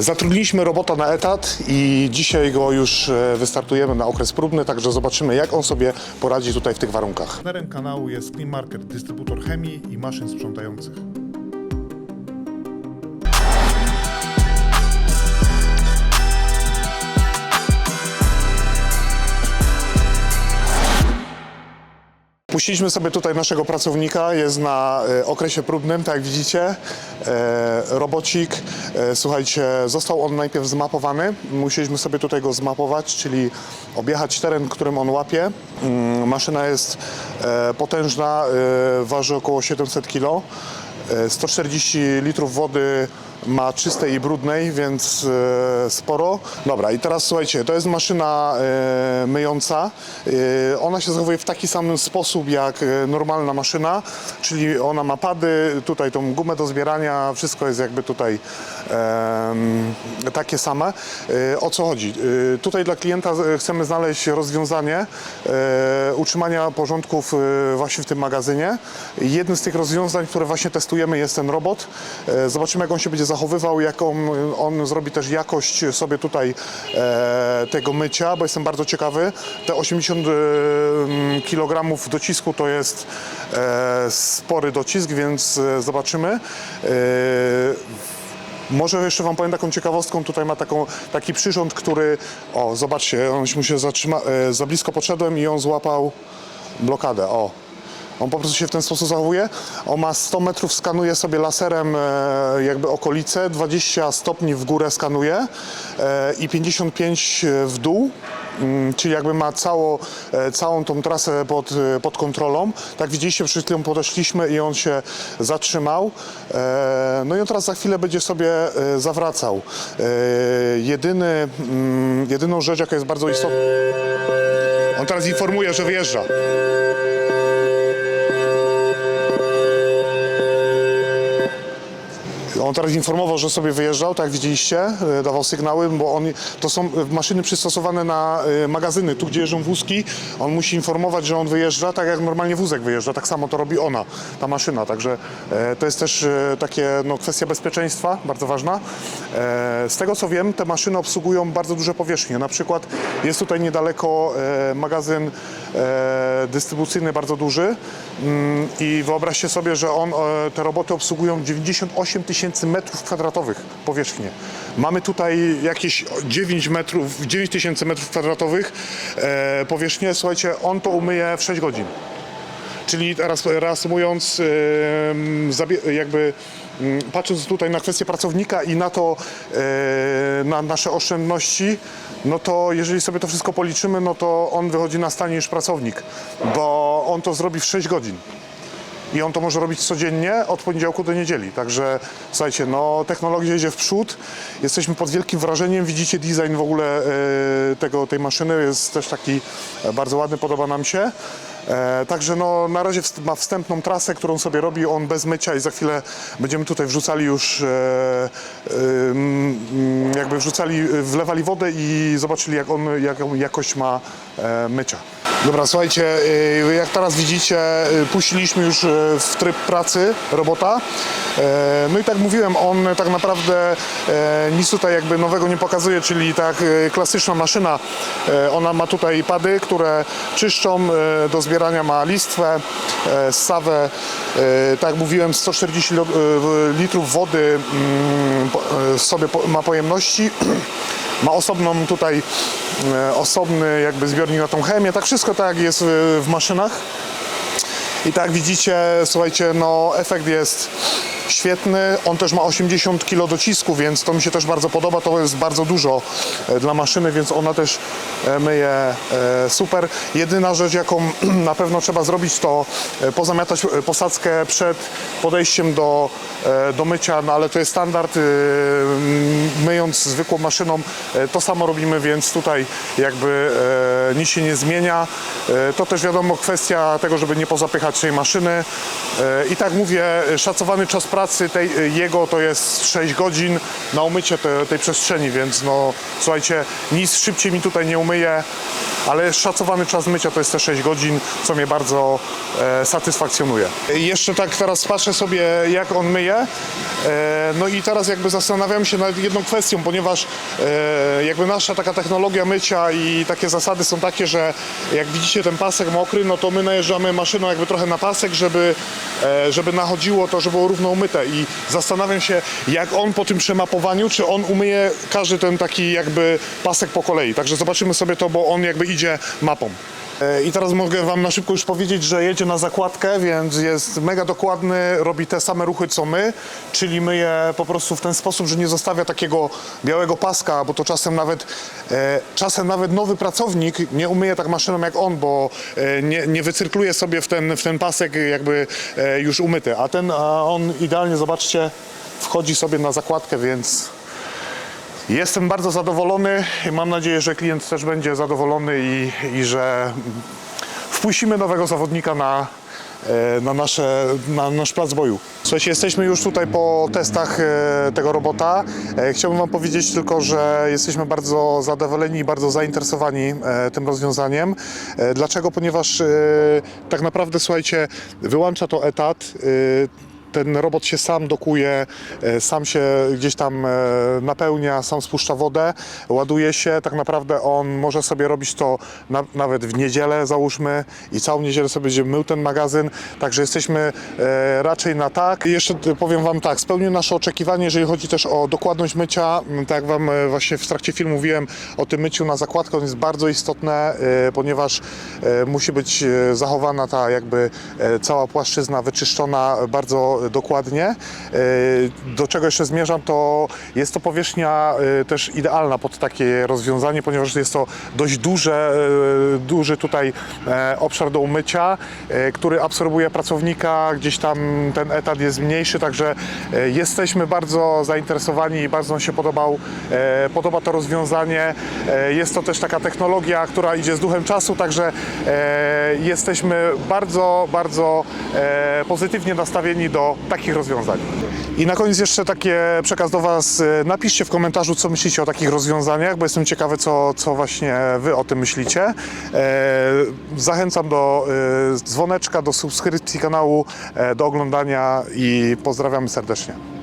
Zatrudniliśmy robota na etat i dzisiaj go już e, wystartujemy na okres próbny, także zobaczymy jak on sobie poradzi tutaj w tych warunkach. Partnerem kanału jest Clean Market, dystrybutor chemii i maszyn sprzątających. Puściliśmy sobie tutaj naszego pracownika, jest na e, okresie próbnym, tak jak widzicie. E, robocik, e, słuchajcie, został on najpierw zmapowany. Musieliśmy sobie tutaj go zmapować, czyli objechać teren, którym on łapie. Mm, maszyna jest potężna, waży około 700 kg. E, 140 litrów wody ma czystej i brudnej, więc e, sporo. Dobra, i teraz słuchajcie, to jest maszyna e, myjąca. E, ona się zachowuje w taki sam sposób jak e, normalna maszyna, czyli ona ma pady, tutaj tą gumę do zbierania, wszystko jest jakby tutaj em, takie same. E, o co chodzi? E, tutaj dla klienta e, chcemy znaleźć rozwiązanie e, utrzymania porządków e, właśnie w tym magazynie. Jednym z tych rozwiązań, które właśnie testujemy jest ten robot. E, Zobaczymy jak on się będzie zachowywał, jaką on zrobi też jakość sobie tutaj e, tego mycia, bo jestem bardzo ciekawy. Te 80 kg docisku to jest e, spory docisk, więc e, zobaczymy. E, może jeszcze Wam powiem taką ciekawostką, tutaj ma taką, taki przyrząd, który, o zobaczcie, on się e, za blisko podszedłem i on złapał blokadę, o. On po prostu się w ten sposób zachowuje. On ma 100 metrów, skanuje sobie laserem e, jakby okolice, 20 stopni w górę skanuje e, i 55 w dół. Mm, Czyli jakby ma cało, e, całą tą trasę pod, pod kontrolą. Tak widzieliście, przed chwilą podeszliśmy i on się zatrzymał. No i on teraz za chwilę będzie sobie zawracał. Jedyny, mm, jedyną rzecz, jaka jest bardzo istotna, on teraz informuje, że wyjeżdża. On teraz informował, że sobie wyjeżdżał, tak jak widzieliście, e, dawał sygnały, bo on, to są e, maszyny przystosowane na e, magazyny, tu gdzie jeżdżą wózki, on musi informować, że on wyjeżdża, tak jak normalnie wózek wyjeżdża, tak samo to robi ona, ta maszyna, także to jest też takie no, kwestia bezpieczeństwa, bardzo ważna. Z tego co wiem, te maszyny obsługują bardzo duże powierzchnie, na przykład jest tutaj niedaleko magazyn dystrybucyjny bardzo duży mm, i wyobraźcie sobie, że on, e, te roboty obsługują 98 tysięcy metrów kwadratowych powierzchnię. Mamy tutaj jakieś 9 metrów, 9 tysięcy metrów kwadratowych e, powierzchnię. Słuchajcie, on to umyje w 6 godzin. Czyli teraz reasumując, jakby patrząc tutaj na kwestię pracownika i na to, e, na nasze oszczędności, no to jeżeli sobie to wszystko policzymy, no to on wychodzi na stanie niż pracownik, bo on to zrobi w 6 godzin. I on to może robić codziennie od poniedziałku do niedzieli. Także słuchajcie, no technologia idzie w przód. Jesteśmy pod wielkim wrażeniem. Widzicie design w ogóle e, tego, tej maszyny jest też taki bardzo ładny, podoba nam się. E, także no, na razie ma wstępną trasę, którą sobie robi on bez mycia i za chwilę będziemy tutaj wrzucali już, e, e, jakby wrzucali, wlewali wodę i zobaczyli jak on, jaką jakość ma mycia. Dobra, słuchajcie, y, jak teraz widzicie, y, puściliśmy już y, w tryb pracy robota. E, No i tak mówiłem, on tak naprawdę e, nic tutaj jakby nowego nie pokazuje, czyli tak klasyczna maszyna. E, Ona ma tutaj pady, które czyszczą, do zbierania ma listwę, ssawę. E, Tak mówiłem, 140 lo- e, litrów wody mm, sobie ma pojemności. Ma osobną tutaj, e, osobny jakby zbiornik na tą chemię, tak wszystko tak jest w, w maszynach. I tak widzicie, słuchajcie, no efekt jest świetny. On też ma 80 kg docisku, więc to mi się też bardzo podoba. To jest bardzo dużo e, dla maszyny, więc ona też e, myje e, super. Jedyna rzecz, jaką na pewno trzeba zrobić, to pozamiatać posadzkę przed podejściem do, do mycia, no ale to jest standard. Myjąc zwykłą maszyną, to samo robimy, więc tutaj jakby nic się nie zmienia. To też wiadomo kwestia tego, żeby nie pozapychać tej maszyny. I tak mówię, szacowany czas pracy tej, jego to jest 6 godzin na umycie te, tej przestrzeni, więc no słuchajcie, nic szybciej mi tutaj nie umyje, ale szacowany czas mycia to jest te 6 godzin, co mnie bardzo e, satysfakcjonuje. Jeszcze tak teraz patrzę sobie, jak on myje. E, no i teraz jakby zastanawiam się nad jedną kwestią, ponieważ e, jakby nasza taka technologia mycia i takie zasady są takie, że jak widzicie ten pasek mokry, no to my najeżdżamy maszyną jakby trochę na pasek, żeby, żeby nachodziło to, żeby było równo umyte i zastanawiam się, jak on po tym przemapowaniu, czy on umyje każdy ten taki jakby pasek po kolei. Także zobaczymy sobie to, bo on jakby idzie mapą. E, I teraz mogę Wam na szybko już powiedzieć, że jedzie na zakładkę, więc jest mega dokładny, robi te same ruchy co my, czyli myje po prostu w ten sposób, że nie zostawia takiego białego paska, bo to czasem nawet, e, czasem nawet nowy pracownik nie umyje tak maszyną jak on, bo e, nie, nie wycyrkluje sobie w ten, w ten pasek jakby już umyty, a ten, a on idealnie, zobaczcie, wchodzi sobie na zakładkę, więc Jestem bardzo zadowolony i mam nadzieję, że klient też będzie zadowolony i, i że wpuścimy nowego zawodnika na, e, na, nasze, na nasz plac boju. Słuchajcie, jesteśmy już tutaj po testach e, tego robota. E, Chciałbym Wam powiedzieć tylko, że jesteśmy bardzo zadowoleni i bardzo zainteresowani tym rozwiązaniem. Dlaczego? Ponieważ tak naprawdę, słuchajcie, wyłącza to etat. Ten robot się sam dokuje, e, sam się gdzieś tam e, napełnia, sam spuszcza wodę, ładuje się. Tak naprawdę on może sobie robić to na, nawet w niedzielę, załóżmy, i całą niedzielę sobie będzie mył ten magazyn. Także jesteśmy e, raczej na tak. I jeszcze powiem Wam tak, spełnił nasze oczekiwanie, jeżeli chodzi też o dokładność mycia. M, Tak jak Wam właśnie w trakcie filmu mówiłem o tym myciu na zakładkę, on jest bardzo istotne, ponieważ musi być zachowana ta jakby cała płaszczyzna wyczyszczona bardzo dokładnie. E, Do czego jeszcze zmierzam, to jest to powierzchnia e, też idealna pod takie rozwiązanie, ponieważ jest to dość duże, e, duży tutaj e, obszar do umycia, e, który absorbuje pracownika, gdzieś tam ten etat jest mniejszy, także e, jesteśmy bardzo zainteresowani i bardzo nam się podobał, e, podoba to rozwiązanie. E, Jest to też taka technologia, która idzie z duchem czasu, także e, jesteśmy bardzo, bardzo e, pozytywnie nastawieni do takich rozwiązań. I na koniec jeszcze takie przekaz do Was. E, Napiszcie w komentarzu, co myślicie o takich rozwiązaniach, bo jestem ciekawy, co, co właśnie Wy o tym myślicie. E, Zachęcam do e, dzwoneczka, do subskrypcji kanału, do oglądania i pozdrawiamy serdecznie.